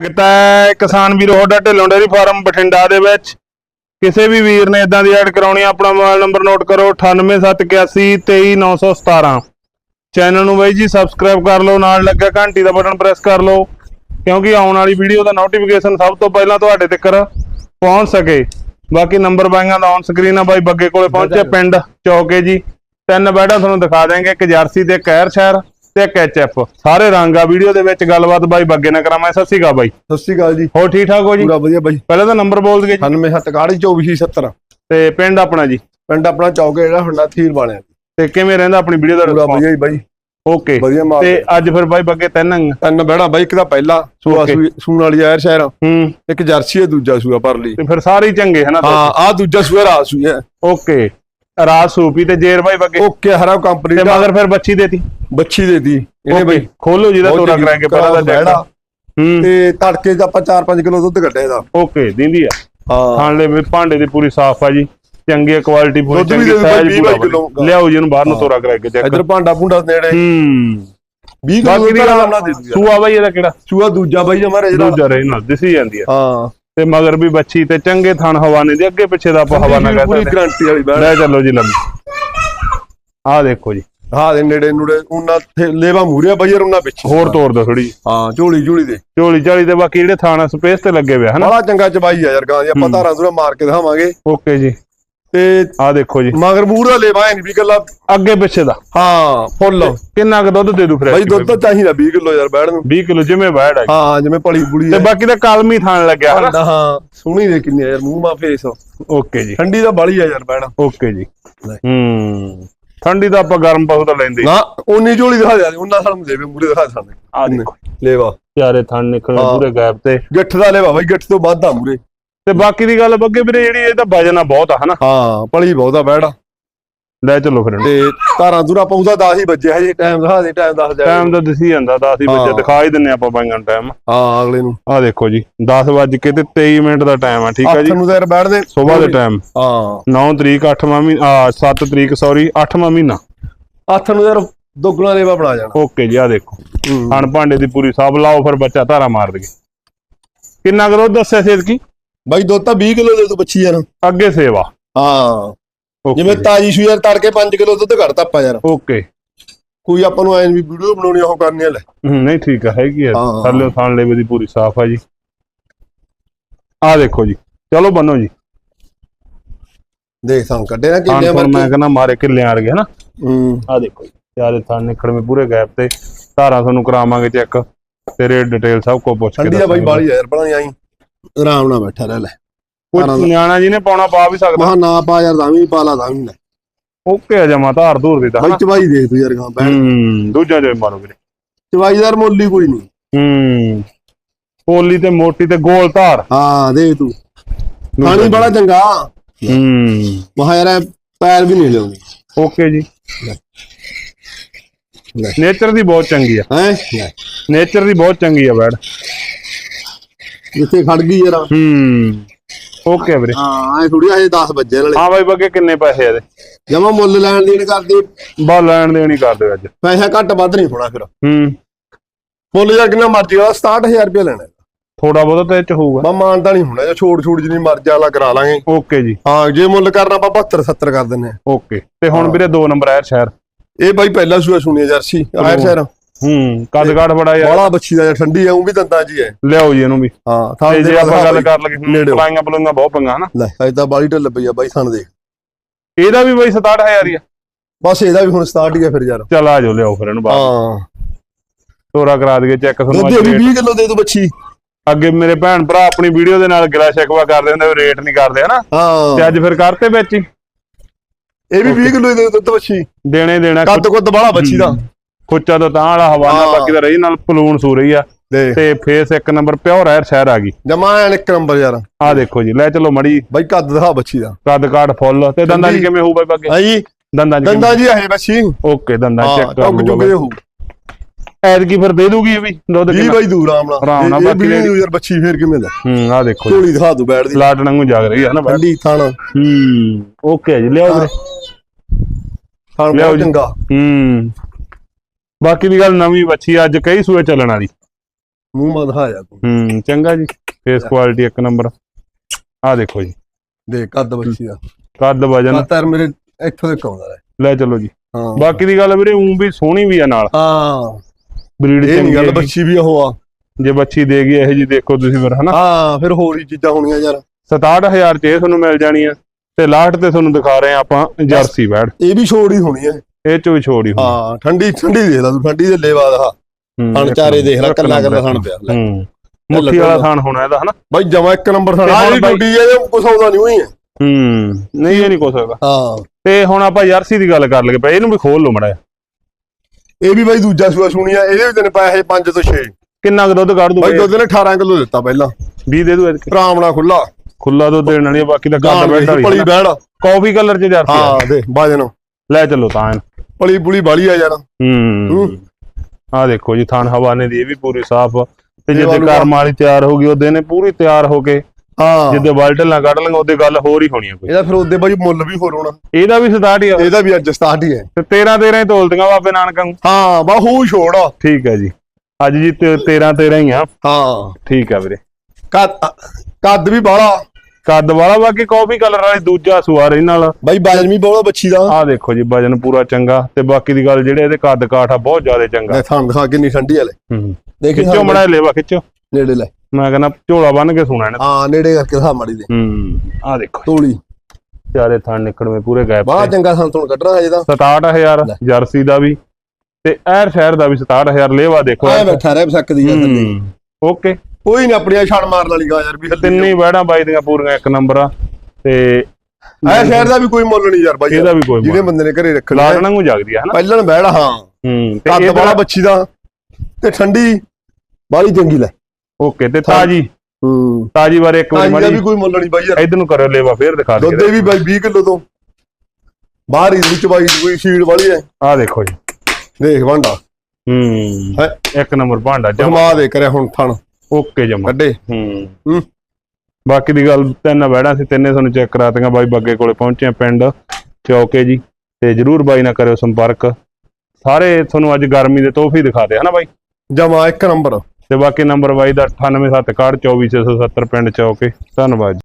ਸਵਾਗਤ ਹੈ ਕਿਸਾਨ ਵੀਰੋ ਤੁਹਾਡਾ ਢਿੱਲੋਂ ਡੇਅਰੀ ਫਾਰਮ ਬਠਿੰਡਾ ਦੇ ਵਿੱਚ। ਕਿਸੇ ਵੀ ਵੀਰ ਨੇ ਇਦਾਂ ਦੀ ਐਡ ਕਰਾਉਣੀ ਆਪਣਾ ਮੋਬਾਈਲ ਨੰਬਰ ਨੋਟ ਕਰੋ 9871823917 ਚੈਨਲ ਨੂੰ ਬਾਈ ਜੀ ਸਬਸਕ੍ਰਾਈਬ ਕਰ ਲਓ ਨਾਲ ਲੱਗਾ ਘੰਟੀ ਦਾ ਬਟਨ ਪ੍ਰੈਸ ਕਰ ਲਓ ਕਿਉਂਕਿ ਆਉਣ ਵਾਲੀ ਵੀਡੀਓ ਦਾ ਨੋਟੀਫਿਕੇਸ਼ਨ ਸਭ ਤੋਂ ਪਹਿਲਾਂ ਤੁਹਾਡੇ ਤੱਕ ਪਹੁੰਚ ਸਕੇ। ਬਾਕੀ ਨੰਬਰ ਬਾਈਆਂ ਦਾ ਔਨ ਸਕਰੀਨ ਆ ਬਾਈ ਬੱਗੇ ਕੋਲੇ ਪਹੁੰਚੇ ਪਿੰਡ ਚੌਕੇ ਜੀ। ਤਿੰਨ ਬੈਡਾਂ ਤੁਹਾਨੂੰ ਦਿਖਾ ਦੇਾਂਗੇ ਇੱਕ ਜਰਸੀ ਤੇ ਇੱਕ ਐਰ ਸ਼ਹਿਰ। ਤੇ ਇੱਕ ਐਚਐਫ ਸਾਰੇ ਰੰਗ ਆ ਵੀਡੀਓ ਦੇ ਵਿੱਚ ਗੱਲਬਾਤ ਬਾਈ ਬੱਗੇ ਨਾਲ ਕਰਾਵਾਂ ਸਤਿ ਸ਼੍ਰੀ ਅਕਾਲ ਬਾਈ। ਸਤਿ ਸ਼੍ਰੀ ਅਕਾਲ ਜੀ। ਹੋਰ ਠੀਕ ਠਾਕ ਹੋ ਜੀ? ਪੂਰਾ ਵਧੀਆ ਬਾਈ। ਪਹਿਲਾਂ ਤਾਂ ਨੰਬਰ ਬੋਲ ਜੀ। 97612470 ਤੇ ਪਿੰਡ ਆਪਣਾ ਜੀ? ਪਿੰਡ ਆਪਣਾ ਚੌਕ ਜਿਹੜਾ ਹੁੰਦਾ ਥੀਰ ਬਾਣਿਆ ਤੇ ਕਿਵੇਂ ਰਹਿੰਦਾ ਆਪਣੀ ਵੀਡੀਓ ਦਾ ਪੂਰਾ? ਵਧੀਆ ਜੀ ਬਾਈ। ਓਕੇ ਤੇ ਅੱਜ ਫਿਰ ਬਾਈ ਬੱਗੇ ਤਿੰਨ ਅੰਗ। ਤਿੰਨ ਬਹਿਣਾ ਬਾਈ ਇੱਕ ਦਾ ਪਹਿਲਾ ਸੂਆ ਸੂਣ ਵਾਲੀ ਆਇਰ ਸ਼ਹਿਰ। ਹੂੰ। ਇੱਕ ਜਰਸੀ ਹੈ ਦੂਜਾ ਸੂਆ ਪਰ ਲਈ ਤੇ ਫਿਰ ਸਾਰੇ ਹੀ ਚੰਗੇ ਹਨਾ ਹਾਂ ਆ ਦੂਜਾ ਸੂਆ ਸੂਈ ਹੈ। ਓਕੇ ਰਾਤ ਸੂਪੀ ਤੇ ਜੇਰ ਬਾਈ ਬੱਗੇ ਓਕੇ ਹਰਾ ਕੰਪਨੀ ਤੇ ਦਾ। ਮਗਰ ਫਿਰ ਬੱਚੀ ਦੇਤੀ। ਬੱਚੀ ਦੇਤੀ। ਇਹਨੇ ਬਾਈ ਖੋਲੋ ਜਿਹਦਾ ਤੋਰਾ ਕਰਾ ਕੇ ਪਹਿਲਾਂ ਦਾ ਹੂੰ। ਤੇ ਤੜਕੇ ਚ ਆਪਾਂ 4-5 ਕਿਲੋ ਦੁੱਧ ਕੱਢਿਆ ਇਹਦਾ। ਓਕੇ ਦਿੰਦੀ ਆ। ਹਾਂ। ਖਾਣ ਲਈ ਭਾਂਡੇ ਦੀ ਪੂਰੀ ਸਾਫ਼ ਆ ਜੀ। ਚੰਗੀ ਕੁਆਲਿਟੀ ਪੂਰੀ ਚੰਗੀ ਸਾਈਜ਼ ਪੂਰਾ। ਲਿਆਓ ਜੀ ਇਹਨੂੰ ਬਾਹਰ ਨੂੰ ਤੋਰਾ ਕਰਾ ਕੇ ਚੈੱਕ ਇਧਰ ਭਾਂਡਾ ਭੁੰਡਾ ਨੇੜੇ। ਹੂੰ। 20 ਕਿਲੋ ਦੀ ਆਉਣਾ ਦੇ ਦੂਗਾ ਸੂਆ ਬਾਈ ਇਹਦਾ ਕਿਹੜਾ? ਸੂਆ ਦੂਜਾ ਬਾਈ ਹਮਾਰੇ ਜਿਹੜਾ ਦੂਜਾ ਰਹੇ ਨਾਲ ਦਿਸੀ ਜਾਂਦੀ ਆ। ਹਾਂ। ਤੇ ਮਗਰ ਵੀ ਬੱਚੀ ਤੇ ਚੰਗੇ ਥਣ ਹਵਾਨੇ ਦੇ ਅੱਗੇ ਪਿੱਛੇ ਦਾ ਆਪਾਂ ਹਵਾਨਾ ਪੂਰੀ ਕਹਿੰਦੇ ਗਾਰੰਟੀ ਵਾਲੀ ਬਹਿਣਾ। ਲੈ ਚੱਲੋ ਜੀ ਲੰਮੀ। ਆਹ ਦੇਖੋ ਜੀ। ਹਾਂ ਦੇ ਨੇੜੇ ਨੂੜੇ ਉਹਨਾਂ ਲੇਵਾ ਮੂਰਿਆ ਬਾਈ ਯਾਰ ਉਹਨਾਂ ਪਿੱਛੇ। ਹੋਰ ਤੋੜ ਦੋ ਥੋੜੀ ਹਾਂ ਝੋਲੀ ਝੋਲੀ ਦੇ। ਝੋਲੀ ਝਾਲੀ ਤੇ ਬਾਕੀ ਜਿਹੜੇ ਥਾਣਾ ਸਪੇਸ ਤੇ ਲੱਗੇ ਹੋਏ ਆ, ਹਨਾ? ਬੜਾ ਚੰਗਾ ਚਬਾਈ ਆ ਯਾਰ ਗਾਂ ਦੀ ਆਪਾਂ। ਧਾਰਾਂ ਧੁਰਾ ਮਾਰ ਕੇ ਦਿਖਾਵਾਂਗੇ। ਓਕੇ ਜੀ। ਤੇ ਆਹ ਦੇਖੋ ਜੀ। ਮਗਰ ਦਾ ਲੇਵਾ ਹੈ ਨਹੀਂ ਵੀ ਗੱਲਾਂ। ਅੱਗੇ ਪਿੱਛੇ ਦਾ। ਹਾਂ ਫੁੱਲ। ਕਿੰਨਾ ਕੁ ਦੁੱਧ ਦੇ ਦੂ ਫਿਰ ਬਾਈ ਦੁੱਧ ਤਾਂ ਚਾਹੀਦਾ 20 ਕਿਲੋ ਯਾਰ ਬੈੜ ਨੂੰ। 20 ਕਿਲੋ ਜਿਵੇਂ ਬੈੜ ਹੈ ਹਾਂ ਜਿਵੇਂ ਪਲੀ ਬੁਲੀ ਤੇ ਹੈ ਬਾਕੀ ਤਾਂ ਕਲਮੀ ਥਾਣ ਲੱਗਿਆ ਹਾਂ ਸੋਹਣੀ ਦੇ ਕਿੰਨੇ ਆ ਯਾਰ ਮੂੰਹ ਮਾ ਫੇਸ ਓਕੇ ਜੀ। ਠੰਡੀ ਦਾ ਬਾਲੀ ਆ ਯਾਰ ਬੈੜ ਓਕੇ ਜੀ। ਹੂੰ। ਠੰਡੀ ਤਾਂ ਆਪਾਂ ਗਰਮ ਪਸ਼ੂ ਤਾਂ ਲੈਂਦੇ। ਹੀ। ਨਾ ਉਨੀ ਝੋਲੀ ਦਿਖਾ ਦੇ ਉਹਨਾਂ ਸਾਨੂੰ ਦੇਵੇ ਮੂਰੇ ਦਿਖਾ ਸਕਦੇ ਆਹ ਦੇਖੋ। ਲੇਵਾ ਪਿਆਰੇ ਥਣ ਨਿਕਲਣੇ ਹਾਂ। ਪੂਰੇ ਗੈਪ ਤੇ। ਗਿੱਠ ਦਾ ਲੇਵਾ ਬਾਈ ਗਿੱਠ ਤੋਂ ਵੱਧ ਆ ਮੂਰੇ ਤੇ ਬਾਕੀ ਦੀ ਗੱਲ ਬੱਗੇ ਵੀਰੇ ਜਿਹੜੀ ਇਹ ਤਾਂ ਵਜਨ ਆ ਬਹੁਤ ਆ ਹਨਾ? ਹਾਂ ਪਲੀ ਬਹੁਤਾ ਬੈੜ ਲੈ ਚੱਲੋ ਫਿਰ। ਤੇ ਧਾਰਾਂ ਧੁਰਾ ਪਾਉਂਦਾ 10 ਹੀ ਵੱਜੇ ਹਜੇ ਟਾਈਮ ਦਿਖਾ ਦੇ ਟਾਈਮ ਦੱਸ ਜਾ। ਟਾਈਮ ਤਾਂ ਦਿਸੀ ਜਾਂਦਾ 10 ਹੀ ਵਜੇ। ਦਿਖਾ ਹੀ ਦਿੰਨੇ ਆਪਾਂ ਬਾਈਆਂ ਟਾਈਮ ਹਾਂ ਅਗਲੇ ਨੂੰ। ਆਹ ਦੇਖੋ ਜੀ 10 ਵਜ ਕੇ ਤੇ 23 ਮਿੰਟ ਦਾ ਟਾਈਮ ਆ ਠੀਕ ਆ ਜੀ? ਨੂੰ ਤਾਂ ਬੈਠਦੇ ਸਵੇਰ ਦੇ ਟਾਈਮ ਹਾਂ। 9 ਤਰੀਕ 8ਵਾਂ ਮਹੀਨਾ ਆ 7 ਤਰੀਕ ਸੌਰੀ 8ਵਾਂ ਮਹੀਨਾ। ਅੱਠ ਨੂੰ ਯਾਰ ਦੁੱਗਣਾ ਲੇਵਾ ਬਣਾ ਜਾਣਾ। ਓਕੇ ਜੀ ਆ ਦੇਖੋ। ਹਣ ਭਾਂਡੇ ਦੀ ਪੂਰੀ ਸਭ ਲਾਓ ਫਿਰ ਬੱਚਾ ਧਾਰਾ ਮਾਰ ਦਗੇ। ਕਿੰਨਾ ਕੁ ਦੁੱਧ ਦੱਸਿਆ ਸੇਦ ਕੀ? ਬਾਈ ਦੁੱਧ ਤਾਂ 20 ਕਿਲੋ ਦੇ ਤੂੰ ਬੱਚੀ ਯਾਰ। ਅੱਗੇ ਸੇਵਾ। ਹਾਂ। ਓਕੇ ਜਿਵੇਂ ਤਾਜੀ ਸੂ ਯਾਰ ਤੜਕੇ 5 ਕਿਲੋ ਦੁੱਧ ਘੜਤਾ ਆਪਾਂ ਯਾਰ। ਓਕੇ ਕੋਈ ਆਪਾਂ ਨੂੰ ਐਂ ਵੀ ਵੀਡੀਓ ਬਣਾਉਣੀ ਉਹ ਕਰਨੀ ਆ ਲੈ। ਹੂੰ, ਨਹੀਂ ਠੀਕ ਆ ਹੈਗੀ ਆ। ਹਾਂ। ਥੱਲੇ ਥਾਣ ਲੈਵੇ ਦੀ ਪੂਰੀ ਸਾਫ਼ ਆ ਜੀ। ਆ ਦੇਖੋ ਜੀ। ਚਲੋ ਬੰਨੋ ਜੀ। ਦੇਖ ਸਾਂ ਕੱਢੇ ਨਾ ਥਾਣ ਕਿੰਨੇ ਥੁਣ ਮੈਂ ਕਹਿੰਦਾ ਮਾਰੇ ਕਿੱਲਿਆਂ ਵਰਗੇ ਹਨਾ ਹੂੰ। ਆ ਦੇਖੋ ਜੀ। ਚਾਰੇ ਥਾਣ ਨਿਕਲਵੇਂ ਪੂਰੇ ਗੈਪ ਤੇ। ਧਾਰਾਂ ਤੁਹਾਨੂੰ ਕਰਾਵਾਂਗੇ ਚੈੱਕ। ਤੇ ਰੇਟ ਡਿਟੇਲ ਸਭ ਕੁਝ ਪੁੱਛ ਕੇ ਠੰਡੀ ਆ ਬਾਈ ਦੱਸਾਂਗੇ। ਬਾਲੀ ਯਾਰ ਬਣਾ ਆਈ। ਆਰਾਮ ਨਾਲ ਬੈਠਾ ਰਹਿ ਲੈ। ਕੋਈ ਦਾ। ਨਿਆਣਾ ਜੀ ਨੇ ਪਾਉਣਾ ਪਾ ਵੀ ਸਕਦਾ। ਮਹਾ ਨਾ ਪਾ ਯਾਰ ਦਾਵੀਂ ਪਾ ਲਾ ਦਾਵੀਂ ਲੈ ਓਕੇ ਆ ਜਮਾ ਧਾਰ ਧੂਰ ਦੀ ਤਾਂ ਬਾਈ ਚਵਾਈ ਦੇਖ ਤੂੰ ਯਾਰ ਗਾਂ ਬੈਠ ਹੂੰ ਦੂਜਾ ਜੋ ਮਾਰੋ ਵੀਰੇ। ਚਵਾਈਦਾਰ ਮੁੱਲ ਕੋਈ ਨਹੀਂ। ਹੂੰ ਪੋਲੀ ਤੇ ਮੋਟੀ ਤੇ ਗੋਲ ਧਾਰ। ਹਾਂ ਦੇਖ ਤੂੰ। ਪਾਣੀ ਬੜਾ ਚੰਗਾ। ਹੂੰ। ਮਹਾ ਯਾਰ ਪੈਰ ਵੀ ਨਹੀਂ ਲਿਆਉਂਦੀ ਓਕੇ ਜੀ। ਨੇਚਰ ਦੀ ਬਹੁਤ ਚੰਗੀ ਆ। ਹੈ? ਨੇਚਰ ਦੀ ਬਹੁਤ ਚੰਗੀ ਆ ਬੈੜ ਜਿੱਥੇ ਖੜ ਗਈ ਯਾਰ। ਹੂੰ। ਓਕੇ ਵੀਰੇ। ਹਾਂ ਐ ਥੋੜੀ ਹਜੇ 10 ਵਜੇ ਨਾਲੇ ਹਾਂ ਬਾਈ ਬੱਗੇ ਕਿੰਨੇ ਪੈਸੇ ਇਹਦੇ? ਜਮਾ ਮੁੱਲ ਲੈਣ ਦੇਣ ਕਰਦੀ। ਬਾ ਲੈਣ ਦੇਣ ਹੀ ਕਰਦੇ ਅੱਜ। ਪੈਸਾ ਘੱਟ ਵੱਧ ਨਹੀਂ ਹੋਣਾ ਫਿਰ। ਹੂੰ। ਮੁੱਲ ਯਾਰ ਕਿੰਨਾ ਮਰਜ਼ੀ ਵਾਲਾ 67000 ਰੁਪਏ ਲੈਣਾ। ਥੋੜਾ ਬਹੁਤਾ ਤੇ ਇਹ ਚ ਹੋਊਗਾ। ਬਾ ਮਾਨਤਾ ਨਹੀਂ ਹੋਣਾ ਜੇ ਛੋੜ ਛੋੜ ਜਿੰਨੀ ਮਰਜ਼ੀ ਵਾਲਾ ਕਰਾ ਲਾਂਗੇ। ਓਕੇ ਜੀ। ਹਾਂ ਜੇ ਮੁੱਲ ਕਰਨਾ ਆਪਾਂ 72 70 ਕਰ ਦਿੰਨੇ ਓਕੇ। ਤੇ ਹੁਣ। ਵੀਰੇ ਦੋ ਨੰਬਰ ਆਇਆ ਸ਼ਹਿਰ ਇਹ ਬਾਈ ਪਹਿਲਾ ਸੂਆ ਸੁਣਿਆ ਜਰਸੀ ਆਇਰ ਸ਼ਹਿਰ ਹੂੰ ਕੱਦ ਕਾਠ ਬੜਾ ਯਾਰ। ਬਾਲਾ ਬੱਚੀ ਦਾ ਠੰਡੀ ਆ ਉਹ ਵੀ ਦੰਦਾਂ ਜੀ ਹੈ ਲਿਆਓ ਜੀ ਇਹਨੂੰ ਵੀ। ਹਾਂ ਤੇ ਥਾਂ ਦੇ ਆਪਾਂ ਗੱਲ ਕਰ ਨੇੜੇ ਲਈਏ ਹੋ। ਪਲਾਈਆਂ ਪਲੂਈਆਂ ਬਹੁਤ ਪੰਗਾ ਹਨਾ। ਲੈ ਐਦਾਂ ਬਾਲੀ ਢਿੱਲ ਪਈ ਆ ਬਾਈ ਸਾਨੂੰ ਦੇਖ। ਇਹਦਾ ਵੀ ਬਾਈ 67000 ਹੀ ਆ। ਬਸ ਇਹਦਾ ਵੀ ਹੁਣ ਸਟਾਰਟ ਹੀ ਆ ਫਿਰ ਯਾਰ। ਚੱਲ ਆ ਜਾਓ ਲਿਆਓ ਫਿਰ ਇਹਨੂੰ ਬਾਹਰ। ਹਾਂ। ਤੋਰਾ ਕਰਾ ਦਈਏ ਚੈੱਕ ਤੁਹਾਨੂੰ ਅੱਜ ਵੀ ਰੇਟ 20 ਕਿਲੋ ਦੇ ਤੂੰ ਬੱਚੀ। ਅੱਗੇ ਮੇਰੇ ਭੈਣ ਭਰਾ ਆਪਣੀ ਵੀਡੀਓ ਦੇ ਨਾਲ ਗਿਲਾ ਸ਼ਿਕਵਾ ਕਰਦੇ ਹੁੰਦੇ ਰੇਟ ਨਹੀਂ ਕਰਦੇ ਹਨਾ। ਤੇ ਅੱਜ ਫਿਰ ਕਰਤੇ ਵਿੱਚ ਹੀ। ਇਹ ਵੀ 20 ਕਿਲੋ ਦੇ ਦੁੱਧ ਬੱਚੀ। ਦੇਣੇ ਦੇਣਾ। ਕੱਦ ਕੁੱਦ ਬਾਲਾ ਬੱਚੀ ਦਾ। ਖੁੱਚਾ ਤੋਂ ਤਾਂ ਵਾਲਾ ਹਵਾਨਾ ਹਾਂ। ਬਾਕੀ ਦਾ ਰਹੀ ਨਾਲ ਪਲੂਣ ਸੂ ਰਹੀ ਆ। ਤੇ ਫੇਸ ਇੱਕ ਨੰਬਰ ਪਿਓਰ ਐਰ ਸ਼ਹਿਰ ਆ ਗਈ। ਜਮਾ ਐਨ ਇੱਕ ਨੰਬਰ ਯਾਰ। ਆ ਦੇਖੋ ਜੀ ਲੈ ਚਲੋ ਮੜੀ। ਬਾਈ ਕੱਦ ਦਿਖਾ ਬੱਚੀ ਦਾ। ਕੱਦ ਕਾਠ ਫੁੱਲ। ਤੇ ਦੰਦਾਂ ਦੀ। ਕਿਵੇਂ ਹੋਊ ਬਾਈ ਬੱਗੇ ਹਾਂਜੀ ਦੰਦਾਂ ਦੀ ਦੰਦਾਂ ਜੀ ਇਹ ਬੱਚੀ। ਓਕੇ ਦੰਦਾਂ ਹਾਂ ਚੈੱਕ ਕਰ ਟੁੱਕ ਚੁੱਕੇ ਲੂਗਾ ਹੋ ਐਤਕੀ ਫਿਰ ਦੇ ਦੂਗੀ ਇਹ ਵੀ? ਦੁੱਧ ਜੀ ਬਾਈ ਦੂਰ ਨਾਲ, ਨਾਲ ਬਾਕੀ ਬਾਕੀ ਜਿਹੜੀ- ਯਾਰ ਬੱਚੀ ਫੇਰ ਕਿਵੇਂ ਦਾ ਹੂੰ ਆ ਦੇਖੋ ਜੀ। ਝੋਲੀ ਦਿਖਾ ਦੂ ਬੈਠ ਦੀ। ਲਾਟ ਵਾਂਗੂ ਜਾਗ ਰਹੀ ਹੈ ਨਾ ਠੰਡੀ ਥਾਣਾ ਹੂੰ ਓਕੇ ਜੀ ਲਿਆਓ ਵੀਰੇ। ਥਾਣ ਜੀ। ਚੰਗਾ। ਹੂੰ। ਬਾਕੀ ਦੀ ਗੱਲ ਨਵੀਂ ਬੱਚੀ ਆ, ਅੱਜ ਕਈ ਸੂਏ ਚੱਲਣ ਵਾਲੀ। ਮੂੰਹ ਮਾ ਦਿਖਾਇਆ ਤੂੰ। ਹੂੰ ਚੰਗਾ ਜੀ ਫੇਸ ਕੁਆਲਿਟੀ ਇੱਕ ਨੰਬਰ। ਆ ਦੇਖੋ ਜੀ। ਦੇ ਕੱਦ ਬੱਚੀ ਦਾ ਕੱਦ ਵਜਨ। ਮਾਤਰ ਮੇਰੇ ਇੱਥੋਂ ਤੱਕ ਆਉਂਦਾ ਲੈ ਚਲੋ ਜੀ। ਹਾਂ। ਬਾਕੀ ਦੀ ਗੱਲ ਵੀਰੇ ਉਂ ਵੀ ਸੋਹਣੀ ਵੀ ਆ ਨਾਲ। ਹਾਂ। ਬਰੀਡ ਇਹ ਨਹੀਂ ਗੱਲ ਚੰਗੀ ਬੱਚੀ ਵੀ ਉਹ ਆ। ਜੇ ਬੱਚੀ ਦੇਗੀ ਇਹੋ ਜੀ ਦੇਖੋ ਤੁਸੀਂ ਫਿਰ ਹਨਾ? ਹਾਂ ਫਿਰ ਹੋਰ ਹੀ ਚੀਜ਼ਾਂ ਹੋਣੀਆਂ ਯਾਰ। 67000 ਚ ਇਹ ਤੁਹਾਨੂੰ ਮਿਲ ਜਾਣੀ ਆ ਤੇ ਲਾਸਟ ਤੇ ਤੁਹਾਨੂੰ ਦਿਖਾ ਰਹੇ ਆ ਆਪਾਂ ਜਰਸੀ ਬੈੜ ਇਹ ਵੀ ਛੋੜ ਹੀ ਹੋਣੀ ਹੈ ਇਹ ਚੋਂ ਵੀ ਛੋੜੀ ਹੋਈ ਹਾਂ ਠੰਡੀ ਠੰਡੀ ਦੇਖ ਲੈ ਤੂੰ ਠੰਡੀ ਦੇ ਲੇਵਾ ਦਾ। ਹੂੰ, ਹਣ ਚਾਰੇ ਦੇਖ ਲੈ ਕੱਲਾ ਕੱਲਾ। ਥਣ ਪਿਆ ਲੈ। ਹੂੰ ਮੁੱਠੀ ਵਾਲਾ ਥਾਨ ਹੋਣਾ ਇਹਦਾ ਹਨਾ? ਬਾਈ ਜਮਾ ਇੱਕ ਨੰਬਰ ਥਣ। ਆ ਹੁਣ ਜਿਹੜੀ ਬਾਈ- ਗੁੱਡੀ ਹੈ ਇਹ ਕੁਛ ਆਉਂਦਾ ਨਹੀਂ ਹੋਈ ਹੈ। ਹੂੰ ਨਹੀਂ ਇਹ ਨਹੀਂ ਕੁਛ ਹੈਗਾ ਹਾਂ। ਤੇ ਹੁਣ ਆਪਾਂ ਜਰਸੀ ਦੀ ਗੱਲ ਕਰ ਲਈਏ ਪਏ ਇਹਨੂੰ ਵੀ ਖੋਲ ਲਓ ਮੜਾ ਇਹ ਵੀ ਬਾਈ ਦੂਜਾ ਸੂਆ ਸੁਣੀ ਆ ਇਹਦੇ ਵੀ ਤੈਨੂੰ ਪਾਇਆ 5 ਤੋਂ 6 ਕਿੰਨਾ ਕੁ ਦੁੱਧ ਕੱਢ ਬਾਈ ਦੂਗਾ? ਦੁੱਧ ਨੇ 18 ਕਿਲੋ ਦਿੱਤਾ ਪਹਿਲਾਂ। 20 ਦੇ ਦੂ ਐਤਕੀ ਆਰਾਮ ਨਾਲ ਖੁੱਲਾ ਖੁੱਲਾ ਦੁੱਧ ਦੇਣ ਵਾਲੀ ਬਾਕੀ ਦਾ ਗਾਂ ਬੈਠਾ ਪਲੀ ਬੈੜ ਕਾਫੀ ਕਲਰ ਚ ਜਰਸੀ। ਹਾਂ ਦੇ ਬਾਜਨ। ਲੈ ਚੱਲੋ ਤਾਂ। ਪਲੀ ਪੁਲੀ ਬਾਲੀ ਆ ਯਾਰ। ਹੂੰ। ਆ ਦੇਖੋ ਜੀ ਥਾਨ ਹਵਾਨੇ ਦੀ ਇਹ ਵੀ ਪੂਰੀ ਸਾਫ਼। ਤੇ ਵਾਲੂ ਕਰਮ ਵਾਲੀ ਤਿਆਰ ਹੋ ਗਈ ਉਹਦੇ ਨੇ ਪੂਰੀ ਤਿਆਰ ਹੋ ਕੇ ਹਾਂ। ਜਿੱਦੇ ਵਾਲਟਲ ਨਾਲ ਕੱਢ ਲਾਂਗੇ ਉਹਦੇ ਗੱਲ ਹੋਰ ਹੀ ਹੋਣੀ ਆ ਕੋਈ। ਇਹਦਾ ਫਿਰ ਉਹਦੇ ਬਾਈ ਮੁੱਲ ਵੀ ਹੋਰ ਹੋਣਾ। ਇਹਦਾ ਵੀ ਸਟਾਰਟ ਹੀ ਆ। ਇਹਦਾ ਵੀ ਅੱਜ ਸਟਾਰਟ ਹੀ ਹੈ ਤੇ 13 13 ਹੀ ਤੋਲਦੀਆਂ ਬਾਬੇ ਨਾਨਕਾਂ ਨੂੰ ਹਾਂ ਬਾਹੂ ਛੋੜ ਠੀਕ ਹੈ ਜੀ। ਅੱਜ ਜੀ 13 13 ਹੀ ਆ। ਹਾਂ। ਠੀਕ ਆ ਵੀਰੇ। ਕੱਦ ਕੱਦ ਵੀ ਬਾਲਾ ਕੱਦ ਵਾਲਾ ਬਾਕੀ ਕਾਫੀ ਕਲਰ ਵਾਲੀ ਦੂਜਾ ਸੁਆਰ ਇਹਨਾਂ ਨਾਲ? ਬਾਈ ਬਾਜਨ ਵੀ ਬੋਲਾ ਬੱਚੀ ਦਾ। ਆਹ ਦੇਖੋ ਜੀ ਵਜਨ ਪੂਰਾ ਚੰਗਾ ਤੇ ਬਾਕੀ ਦੀ ਗੱਲ ਜਿਹੜੇ ਇਹਦੇ ਕੱਦ ਕਾਠ ਆ ਬਹੁਤ ਜ਼ਿਆਦਾ ਚੰਗਾ। ਮੈਂ ਥਾਂ ਦਿਖਾ ਕਿੰਨੀ ਠੰਡੀ ਵਾਲੇ ਹੂੰ। ਦੇਖੀ ਖਿੱਚੋ ਮੜਾ ਲੇਵਾ ਖਿੱਚੋ। ਨੇੜੇ ਲੈ। ਮੈਂ ਕਹਿੰਦਾ ਝੋਲਾ ਬੰਨ ਕੇ ਸੁਣਾ ਇਹਨੇ। ਹਾਂ ਨੇੜੇ ਕਰਕੇ ਦਿਖਾ ਮਾੜੀ ਦੇ ਹੂੰ ਆਹ ਦੇਖੋ ਤੋਲੀ ਚਾਰੇ ਥਣ ਨਿਕੜਵੇਂ ਪੂਰੇ ਗੈਪ ਬਾਹਲਾ ਚੰਗਾ ਸੰਤੁਲਨ ਕੱਢਣਾ ਹਜੇ ਤਾਂ। 67000 ਲੈ। ਜਰਸੀ ਦਾ ਵੀ। ਤੇ ਐਰ ਸ਼ਹਿਰ ਦਾ ਵੀ 67000 ਲੇਵਾ ਦੇਖੋ ਆਏ ਬੈਠਾ ਰਹਿ ਸਕਦੀ ਆ ਥੱਲੇ ਓਕੇ। ਕੋਈ ਨਹੀਂ ਆਪਣੀਆਂ ਛੜ ਮਾਰਨ ਵਾਲੀ ਗਾ ਯਾਰ ਵੀ ਹੱਲੇ ਤਿੰਨੇ ਵਹਿੜਾਂ ਬਾਈ ਦੀਆਂ ਪੂਰੀਆਂ ਇੱਕ ਨੰਬਰ ਆ ਤੇ ਐ ਸ਼ਹਿਰ ਦਾ ਵੀ ਕੋਈ ਮੁੱਲ ਨਹੀਂ ਯਾਰ ਬਾਈ ਇਹਦਾ ਵੀ ਕੋਈ ਜਿਹਨੇ ਬੰਦੇ ਨੇ ਘਰੇ ਰੱਖਣਾ ਲਾਲਣਾ ਨੂੰ ਜਾਗਦੀ ਆ ਹਨਾ? ਪਹਿਲਣ ਬਹਿੜ ਹਾਂ। ਹੂੰ ਤੇ ਇਹ ਵਾਲਾ ਬੱਚੀ ਦਾ ਤੇ ਠੰਡੀ ਬਾਲੀ ਚੰਗੀ ਲੈ। ਓਕੇ ਤੇ ਤਾਜੀ। ਹੂੰ। ਤਾਜੀ ਬਾਰੇ ਇੱਕ ਵਾਰੀ ਇਹਦਾ ਵੀ ਮਾੜੀ ਕੋਈ ਮੁੱਲ ਨਹੀਂ ਬਾਈ ਯਾਰ। ਇਧਰ ਨੂੰ ਕਰੋ ਲੇਵਾ ਫੇਰ ਦਿਖਾ ਦੁੱਧ ਦੇ ਦੇ ਵੀ ਬਾਈ 20 ਕਿਲੋ ਤੋਂ। ਬਾਹਰ ਹੀ ਵਿੱਚ ਬਾਈ ਕੋਈ ਸ਼ੀੜ ਵਾਲੀ ਹੈ। ਆਹ ਦੇਖੋ ਜੀ। ਦੇਖ ਭਾਂਡਾ। ਹੂੰ ਇੱਕ ਨੰਬਰ ਭਾਂਡਾ ਜਮਾ। ਦੇ ਕਰਿਆ ਹੁਣ ਥਣ। ਓਕੇ ਜਮਾ। ਕੱਢੇ। ਹੂੰ। ਹੂੰ। ਬਾਕੀ ਦੀ ਗੱਲ ਤਿੰਨ ਵੈੜਾਂ ਸੀ ਤਿੰਨੇ ਤੁਹਾਨੂੰ ਚੈੱਕ ਕਰਾਤੀਆਂ ਬਾਈ ਬੱਗੇ ਕੋਲੇ ਪਹੁੰਚੇ ਆ ਪਿੰਡ ਚੌਕੇ ਜੀ ਤੇ ਜਰੂਰ ਬਾਈ ਨਾਲ ਕਰਿਓ ਸੰਪਰਕ। ਸਾਰੇ ਤੁਹਾਨੂੰ ਅੱਜ ਗਰਮੀ ਦੇ ਤੋਹਫੇ ਦਿਖਾਦੇ ਹਨਾ ਬਾਈ? ਜਮਾ ਇੱਕ ਨੰਬਰ। ਤੇ ਬਾਕੀ ਨੰਬਰ ਬਾਈ ਦਾ 98761 24670 ਪਿੰਡ ਚੌਕੇ। ਧੰਨਵਾਦ